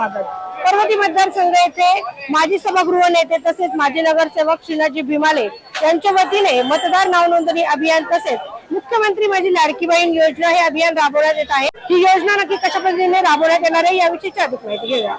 स्वागत. पर्वती मतदारसंघ येथे माजी सभागृह नेते तसेच माजी नगरसेवक श्रीनाथजी भीमाले यांच्या वतीने मतदार नाव नोंदणी अभियान तसेच मुख्यमंत्री माझी लाडकी बहीण योजना हे अभियान राबवण्यात येत आहे. ही योजना नक्की कशा पद्धतीने राबवण्यात येणार आहे याविषयीची अधिक माहिती घेऊया.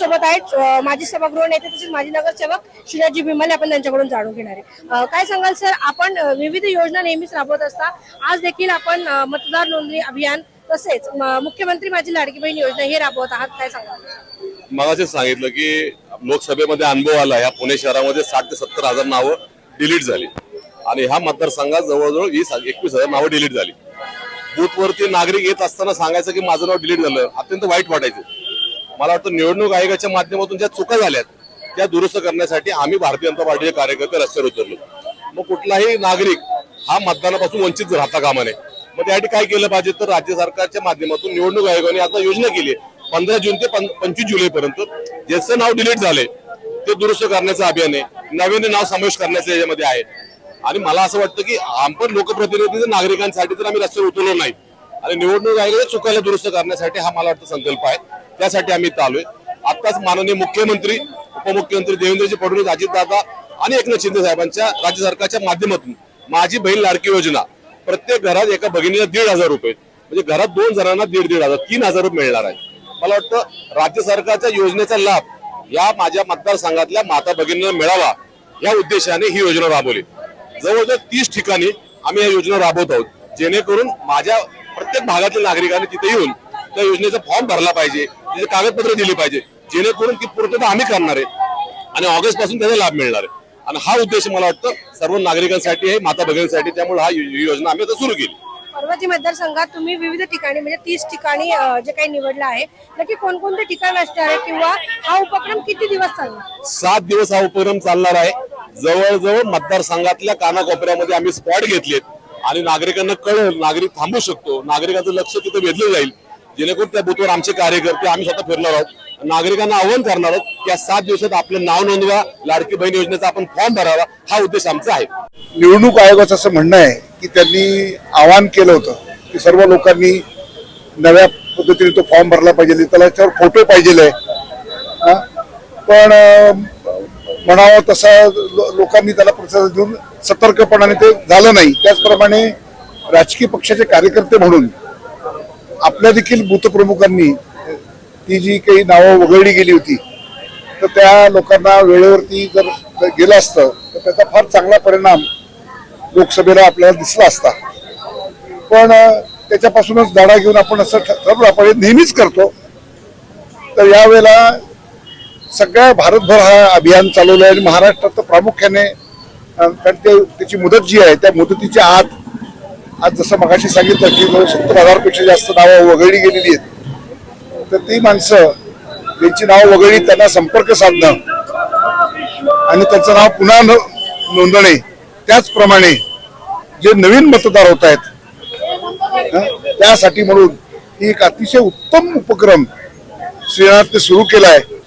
सोबत आहेत. माजी सभागृह नेते तसेच माजी नगरसेवक शिराजी भिमले आपण त्यांच्याकडून जाणून घेणार आहे. काय सांगाल सर? आपण विविध योजना नेहमीच राबवत असता. आज देखील आपण मतदार नोंदणी अभियान तसेच मुख्यमंत्री माझी लाडकी बहीण योजना हे राबवत आहात. काय सांगाल? मगाशी सांगितलं की लोकसभेमध्ये अनुभव आला. या पुणे शहरामध्ये साठ ते सत्तर हजार नावं डिलीट झाली. आणि ह्या मतदारसंघात जवळजवळ वीस एकवीस हजार नावं डिलीट झाली. बूथवरती नागरिक येत असताना सांगायचं की माझं नाव डिलीट झालं. अत्यंत वाईट वाटायचं. मला वाटतं निवडणूक आयोगाच्या माध्यमातून ज्या चुका झाल्यात त्या दुरुस्त करण्यासाठी आम्ही भारतीय जनता पार्टीचे कार्यकर्ते रस्त्यावर उतरलो. मग कुठलाही नागरिक हा मतदानापासून वंचित राहता कामा नये. मग त्यासाठी काय केलं पाहिजे? तर राज्य सरकारच्या माध्यमातून निवडणूक आयोगाने आता योजना केली पंधरा जून ते पंचवीस जुलै पर्यंत ज्याचं नाव डिलीट झालंय ते दुरुस्त करण्याचं अभियान आहे. नव्याने नाव समावेश करण्याचं याच्यामध्ये आहे. आणि मला असं वाटतं की आपण लोकप्रतिनिधी नागरिकांसाठी तर आम्ही रस्त्यावर उतरलो नाही. आणि निवडणूक आयोगाने चुकायला दुरुस्त करण्यासाठी हा मला वाटतं संकल्प आहे. त्यासाठी आम्ही इथं आलोय. आत्ताच माननीय मुख्यमंत्री उपमुख्यमंत्री देवेंद्रजी फडणवीस अजितदादा आणि एकनाथ शिंदे साहेबांच्या राज्य सरकारच्या माध्यमातून माझी बहीण लाडकी योजना प्रत्येक घरात एका भगिनीला दीड हजार रुपये म्हणजे घरात दोन जणांना दीड दीड हजार तीन हजार रुपये मिळणार आहे मला वाटतं राज्य सरकारच्या योजनेचा लाभ या माझ्या मतदारसंघातल्या माता भगिनींना मिळावा या उद्देशाने ही योजना राबवली. जवळजवळ तीस ठिकाणी आम्ही या योजना राबवत आहोत. जेणेकरून माझ्या प्रत्येक भागातील नागरिकांनी तिथे येऊन त्या योजनेचा फॉर्म भरला पाहिजे तिचे कागदपत्र दिली पाहिजे जेणेकरून ती पूर्तता आम्ही करणार आहे आणि ऑगस्टपासून त्याचा लाभ मिळणार आहे. आणि हा उद्देश मला वाटतं सर्व नागरिकांसाठी आहे माता भगिनींसाठी त्यामुळे हा योजना आम्ही आता सुरू केली. पर्वती मतदारसंघात तुम्ही विविध ठिकाणी म्हणजे तीस ठिकाणी जे काही निवडलं आहे नक्की कोणकोणते ठिकाण असणार आहे किंवा हा उपक्रम किती दिवस चालणार? सात दिवस हा उपक्रम चालणार आहे. जवळजवळ मतदारसंघातल्या कानाकोपऱ्यामध्ये आम्ही स्पॉट घेतलेत आणि नागरिकांना कळेल नागरिक थांबू शकतो नागरिकांचं लक्ष तिथं वेधलं जाईल. जेणेकरून त्या बुथवर आमचे कार्यकर्ते आम्ही स्वतः फिरणार आहोत. नागरिकांना आवाहन करणार आहोत की या सात दिवसात आपलं नाव नोंदवा लाडकी बहीण योजनेचा आपण फॉर्म भरावा हा उद्देश आमचा आहे. निवडणूक आयोगाचं असं म्हणणं आहे की त्यांनी आवाहन केलं होतं की सर्व लोकांनी नव्या पद्धतीने तो फॉर्म भरला पाहिजे त्याला त्याच्यावर फोटो पाहिजे आहे. पण म्हणावं तसा लोकांनी त्याला प्रतिसाद देऊन सतर्कपणाने ते झालं नाही. त्याचप्रमाणे राजकीय पक्षाचे कार्यकर्ते म्हणून आपल्या देखील बूथप्रमुखांनी ती जी काही नावं वगळली गेली होती तर त्या लोकांना वेळेवरती जर गेलं असतं तर त्याचा फार चांगला परिणाम लोकसभेला आपल्याला दिसला असता. पण त्याच्यापासूनच दाडा घेऊन आपण असं ठरवलं आपण हे नेहमीच करतो. तर यावेळेला सगळ्या भारतभर हा अभियान चालवलं आहे आणि महाराष्ट्रात तर प्रामुख्याने कारण ते त्याची मुदत जी आहे त्या मुदतीच्या आत आज जसं मगाशी सांगितलं की सत्तर हजारपेक्षा जास्त नावं वगळली गेलेली आहेत. तर ती माणसं त्यांची नावं वगळली त्यांना संपर्क साधणं आणि त्यांचं नाव पुन्हा न- नोंदणे त्याचप्रमाणे जे नवीन मतदार होत आहेत त्यासाठी म्हणून ही एक अतिशय उत्तम उपक्रम श्रीनाथने सुरू केला आहे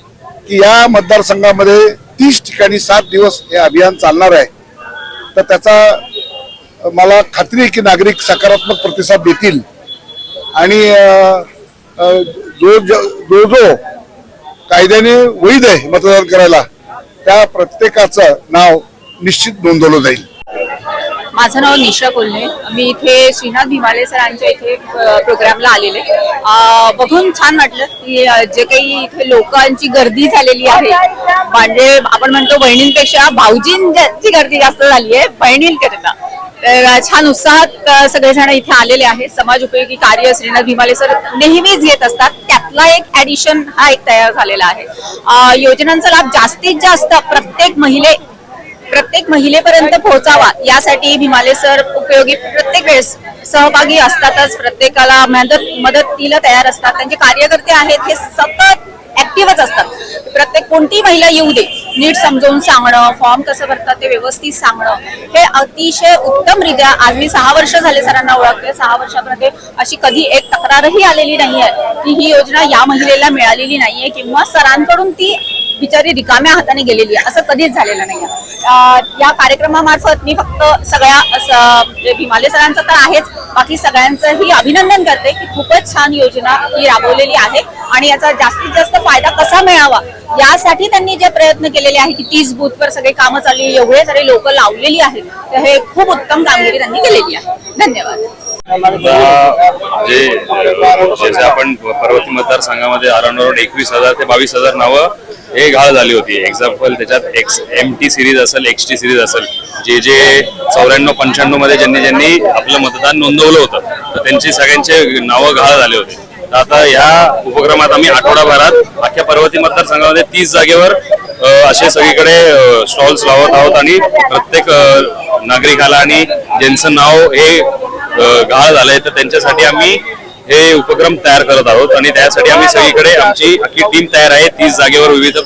की या मतदारसंघामध्ये तीस ठिकाणी सात दिवस हे अभियान चालणार आहे. तर त्याचा मला खात्री आहे की नागरिक सकारात्मक प्रतिसाद देतील. आणि जो जो जो कायद्याने वैध आहे मतदान करायला त्या प्रत्येकाचं नाव निश्चित नोंदवलं जाईल. माझं नाव निशा कोल्हे. मी इथे श्रीनाथ भिमाले सरांच्या इथे प्रोग्रामला आलेले. बघून छान वाटलं की जे काही इथे लोकांची गर्दी झालेली आहे म्हणजे आपण म्हणतो बहिणींपेक्षा भाऊजींची गर्दी जास्त झाली आहे बहिणींकरिता तर छान उत्साहात सगळेजण इथे आलेले आहेत. समाज उपयोगी कार्य श्रीनाथ भीमाले सर नेहमीच घेत असतात. त्यातला एक ऍडिशन हा एक तयार झालेला आहे. योजनांचा लाभ जास्तीत जास्त प्रत्येक महिले प्रत्येक महिलेपर्यंत पोहोचावा यासाठी भीमाले सर उपयोगी प्रत्येक वेळेस सहभागी असतातच. प्रत्येकाला मदत मदतीला तयार असतात. त्यांचे कार्यकर्ते आहेत हे सतत ऍक्टिव्हच असतात. प्रत्येक कोणती महिला येऊ दे नीट समजवून सांगणं फॉर्म कसं भरतात ते व्यवस्थित सांगणं हे अतिशय उत्तमरित्या आज मी सहा वर्ष झाले सरांना ओळखते. सहा वर्षामध्ये अशी कधी एक तक्रारही आलेली नाहीये की ही योजना या महिलेला मिळालेली नाहीये किंवा सरांकडून ती बिचारी रिकाम्या हाताने गेलेली आहे. असं कधीच झालेलं नाही या कार्यक्रमामार्फत मी फक्त सगळ्या असं, म्हणजे सरांचं तर आहेच. बाकी सगळ्यांचंही अभिनंदन करते की खूपच छान योजना ही राबवलेली आहे आणि याचा जास्तीत जास्त फायदा कसा मिळावा यासाठी त्यांनी जे प्रयत्न केलेले आहे की तीस बूथवर सगळे कामं चालली एवढे सारे लोक लावलेली आहेत तर हे खूप उत्तम कामगिरी त्यांनी केलेली आहे. धन्यवाद. जे जसे आपण पर्वती मतदारसंघामध्ये अराउंड एकवीस हजार ते बावीस हजार नावं हे घाळ झाली होती. एक्झाम्पल त्याच्यात एक्स एम टी सिरीज असेल एक्स टी सिरीज असेल. जे जे चौऱ्याण्णव पंच्याण्णवमध्ये ज्यांनी ज्यांनी आपलं मतदान नोंदवलं होतं तर त्यांची सगळ्यांचे नावं घाळ झाले होते. तर आता या उपक्रमात आम्ही आठवडाभरात अख्ख्या पर्वती मतदारसंघामध्ये तीस जागेवर असे सगळीकडे स्टॉल्स लावत आहोत आणि प्रत्येक नागरिकाला आणि ज्यांचं नाव हे घाळ झालाय झालंय तर त्यांच्यासाठी आम्ही हे उपक्रम तयार करत आहोत आणि त्यासाठी आम्ही सगळीकडे आमची अख्खी टीम तयार आहे. तीस जागेवर विविध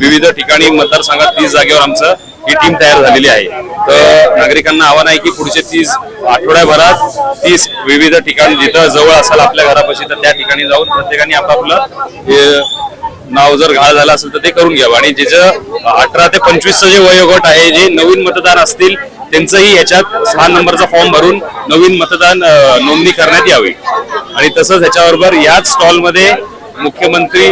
विविध ठिकाणी मतदारसंघात तीस जागेवर आमचं ही टीम तयार झालेली आहे. तर नागरिकांना आव्हान आहे की पुढचे तीस आठवड्याभरात तीस विविध ठिकाणी जिथं जवळ असेल आपल्या घरापाशी तर त्या ठिकाणी जाऊन प्रत्येकाने आपापलं नाव जर घाळ झालं असेल तर ते करून घ्यावं. आणि ज्याचं अठरा ते पंचवीसचं जे वयोगट आहे जे नवीन मतदार असतील त्यांचंही याच्यात सहा नंबरचा फॉर्म भरून नवीन मतदान नोंदणी करण्यात यावी. आणि तसंच ह्याच्याबरोबर याच स्टॉलमध्ये मुख्यमंत्री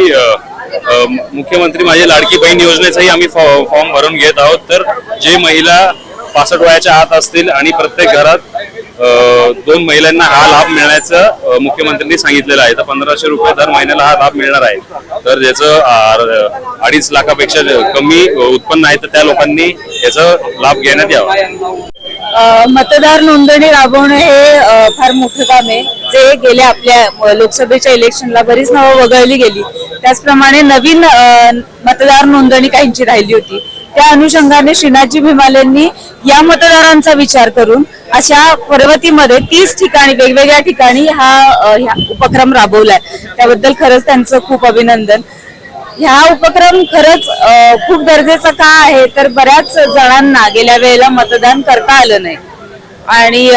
मुख्यमंत्री माझी लाडकी बहीण योजनेचाही आम्ही फॉ- फॉर्म भरून घेत आहोत. तर जे महिला पासष्ट वयाच्या आत असतील आणि प्रत्येक घरात दोन महिलांना हा लाभ मिळण्याचं मुख्यमंत्र्यांनी सांगितलेलं आहे. तर पंधराशे रुपये दर महिन्याला हा लाभ मिळणार आहे. तर ज्याचं अडीच लाखापेक्षा कमी उत्पन्न आहे तर त्या लोकांनी याचा लाभ घेण्यात यावा. मतदार नोंदणी राबवणं हे फार मोठं काम आहे. जे गेल्या आपल्या लोकसभेच्या इलेक्शनला बरीच नावं वगळली गेली. त्याचप्रमाणे नवीन मतदार नोंदणी काहींची राहिली होती. त्या अनुषंगाने श्रीनाथजी भीमालेंनी या मतदारांचा विचार करून अशा पर्वतीमध्ये तीस ठिकाणी वेगवेगळ्या ठिकाणी हा उपक्रम राबवलाय. त्याबद्दल खरंच त्यांचं खूप अभिनंदन. ह्या उपक्रम खरंच खूप गरजेचा का आहे? तर बऱ्याच जणांना गेल्या वेळेला मतदान करता आलं नाही. आणि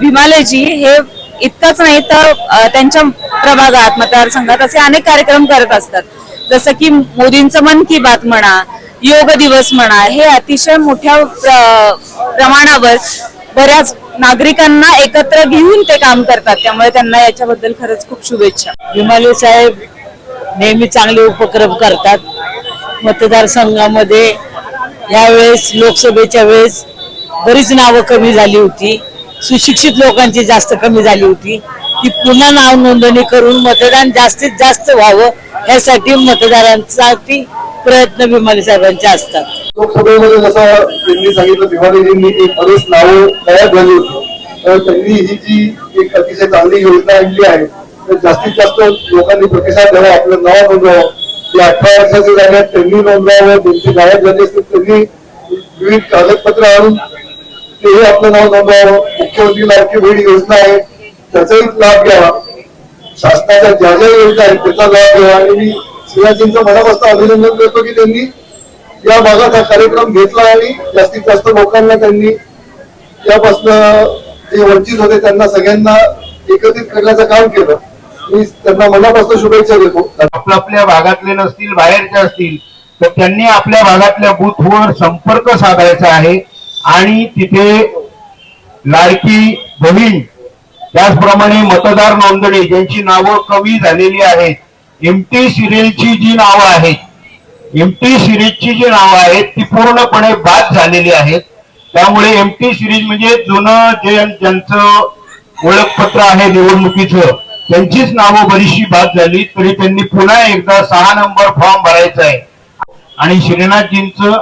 भीमालेजी हे इतकंच नाही तर त्यांच्या प्रभागात मतदारसंघात असे अनेक कार्यक्रम करत असतात. जसं की मोदींचं मन की बात म्हणा योग दिवस म्हणा हे अतिशय मोठ्या प्र- प्रमाणावर बऱ्याच नागरिकांना एकत्र घेऊन ते काम करतात. त्यामुळे त्यांना याच्याबद्दल खरंच खूप शुभेच्छा. विमाले साहेब नेहमी चांगले उपक्रम करतात. मतदारसंघामध्ये यावेळेस लोकसभेच्या वेळेस बरीच नावं कमी झाली होती. सुशिक्षित लोकांची जास्त कमी झाली होती. ती पुन्हा नाव नोंदणी करून मतदान जास्तीत जास्त व्हावं यासाठी मतदारांसाठी प्रयत्न विमाले साहेबांचे असतात. लोकसभेमध्ये जसं त्यांनी सांगितलं दिवाळीजींनी एक बरेच नावं तयार झाली होती. तर त्यांनी ही जी एक अतिशय चांगली योजना आणली आहे तर जास्तीत जास्त लोकांनी प्रतिसाद द्यावा आपलं नाव नोंदवावं. ते अठरा वर्षाचे झाले त्यांनी नोंदवावं ज्यांची गायब झाली असतील त्यांनी विविध कागदपत्र आणून तेही आपलं नाव नोंदवावं. मुख्यमंत्री लाडकी बहीण योजना आहे त्याचाही लाभ घ्यावा. शासनाच्या ज्या ज्या योजना आहेत त्याचा लाभ घ्यावा आणि मी शिवाजींचं मनापासून अभिनंदन करतो की त्यांनी या भागात हा कार्यक्रम घेतला आणि जास्तीत जास्त लोकांना त्यांनी त्यापासनं जे वंचित होते त्यांना सगळ्यांना एकत्रित करण्याचं काम केलं. मी त्यांना मनापासून शुभेच्छा देतो. आपल्या आपल्या भागातले नसतील बाहेरचे असतील तर त्यांनी आपल्या भागातल्या बूथवर संपर्क साधायचा आहे. आणि तिथे लाडकी बहीण त्याचप्रमाणे मतदार नोंदणी ज्यांची नावं कमी झालेली आहेत एमटी सिरियलची जी नावं आहेत एमटी सिरीजची जी नावं आहेत ती पूर्णपणे बाद झालेली आहेत. त्यामुळे एमटी सिरीज म्हणजे जुनं जे ज्यांचं ओळखपत्र आहे निवडणुकीचं त्यांचीच नावं बरीचशी बाद झाली तरी त्यांनी पुन्हा एकदा सहा नंबर फॉर्म भरायचा आहे. आणि श्रीनाथजींचं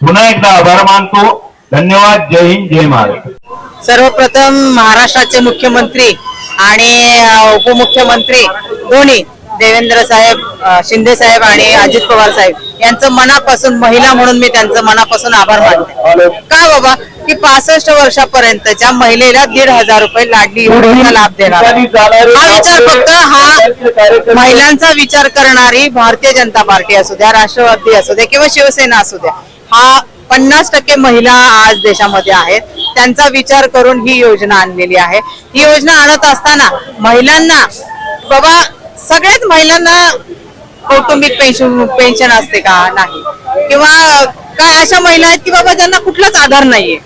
पुन्हा एकदा आभार मानतो. धन्यवाद जय हिंद जय महाराष्ट्र. सर्वप्रथम महाराष्ट्राचे मुख्यमंत्री आणि उपमुख्यमंत्री दोन्ही देवेंद्र साहेब शिंदे साहेब आणि अजित पवार साहेब यांचं मनापासून महिला म्हणून मी त्यांचं मनापासून आभार मानते. का बाबा? की पासष्ट वर्षापर्यंतच्या महिलेला दीड हजार रुपये लाडली योजनेचा लाभ देणार. हा विचार फक्त हा महिलांचा विचार करणारी भारतीय जनता पार्टी असू द्या राष्ट्रवादी असू द्या किंवा शिवसेना असू द्या हा पन्नास टक्के महिला आज देशामध्ये आहेत. त्यांचा विचार करून ही योजना आणलेली आहे. ही योजना आणत असताना महिलांना बाबा सगळ्याच महिलांना कौटुंबिक पेन्शन पेन्शन असते का? नाही. किंवा काय अशा महिला आहेत की बाबा त्यांना कुठलाच आधार नाहीये.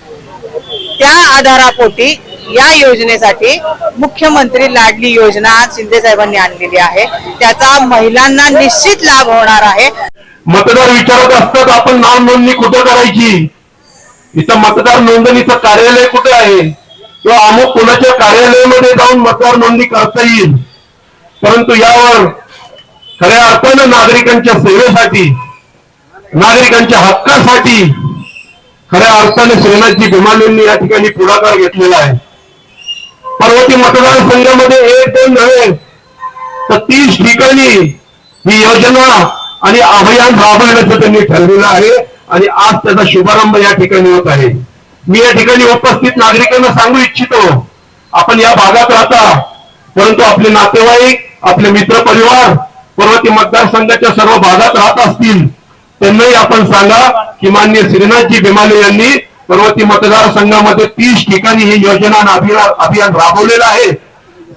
त्या आधारापोटी या योजनेसाठी मुख्यमंत्री लाडली योजना शिंदे साहेबांनी आणलेली आहे. त्याचा महिलांना निश्चित लाभ होणार आहे. मतदार विचारत असतात आपण नाव नोंदणी कुठं करायची? इथं मतदार नोंदणीचं कार्यालय कुठे आहे? किंवा अमुक कोणाच्या कार्यालयामध्ये जाऊन मतदार नोंदणी करता येईल. परंतु यावर खऱ्या अर्थानं नागरिकांच्या सेवेसाठी नागरिकांच्या हक्कासाठी खऱ्या अर्थाने श्रीनाथजी भीमालेंनी या ठिकाणी पुढाकार घेतलेला आहे. पर्वती मतदारसंघामध्ये एक दोन नव्हे तर तीस ठिकाणी ही योजना आणि अभियान राबवण्याचं त्यांनी ठरलेलं आहे. आणि आज त्याचा शुभारंभ या ठिकाणी होत आहे. मी या ठिकाणी उपस्थित नागरिकांना सांगू इच्छितो आपण या भागात राहता परंतु आपले नातेवाईक आपले मित्र परिवार पर्वती मतदारसंघाच्या सर्व भागात राहत असतील त्यांनाही आपण सांगा की मान्य श्रीनाथजी भीमाले यांनी पर्वती मतदारसंघामध्ये तीस ठिकाणी ही योजना अभियान अभियान राबवलेलं आहे.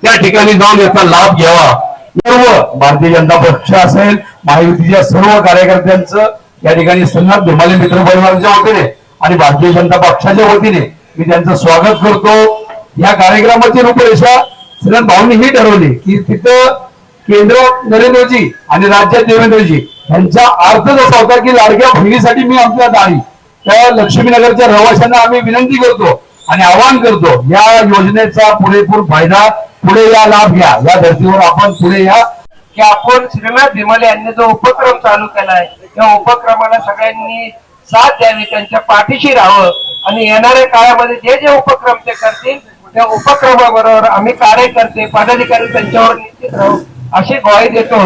त्या ठिकाणी जाऊन याचा लाभ घ्यावा. सर्व भारतीय जनता पक्ष असेल महायुतीच्या सर्व कार्यकर्त्यांचं या ठिकाणी श्रीनाथ धुमाले मित्र परिवाराच्या वतीने आणि भारतीय जनता पक्षाच्या वतीने मी त्यांचं स्वागत करतो. या कार्यक्रमाची रूपरेषा श्रीनाथ भाऊंनी ही ठरवली की तिथं केंद्र नरेंद्रजी आणि राज्यात देवेंद्रजी यांचा अर्थ जसा होता की लाडक्या भगिनीसाठी मी आमच्या आली त्या लक्ष्मीनगरच्या रहिवाशांना आम्ही विनंती करतो आणि आवाहन करतो या योजनेचा पुरेपूर फायदा पुढे या लाभ घ्या. या धर्तीवर आपण पुढे या. की आपण श्रीनाथ भीमाले यांनी जो उपक्रम चालू केलाय त्या उपक्रमाला सगळ्यांनी साथ द्यावी त्यांच्या पाठीशी राहावं. आणि येणाऱ्या काळामध्ये जे जे उपक्रम ते करतील त्या उपक्रमाबरोबर आम्ही कार्यकर्ते पदाधिकारी त्यांच्यावर निश्चित राहू. अशी ग्वाही देतो.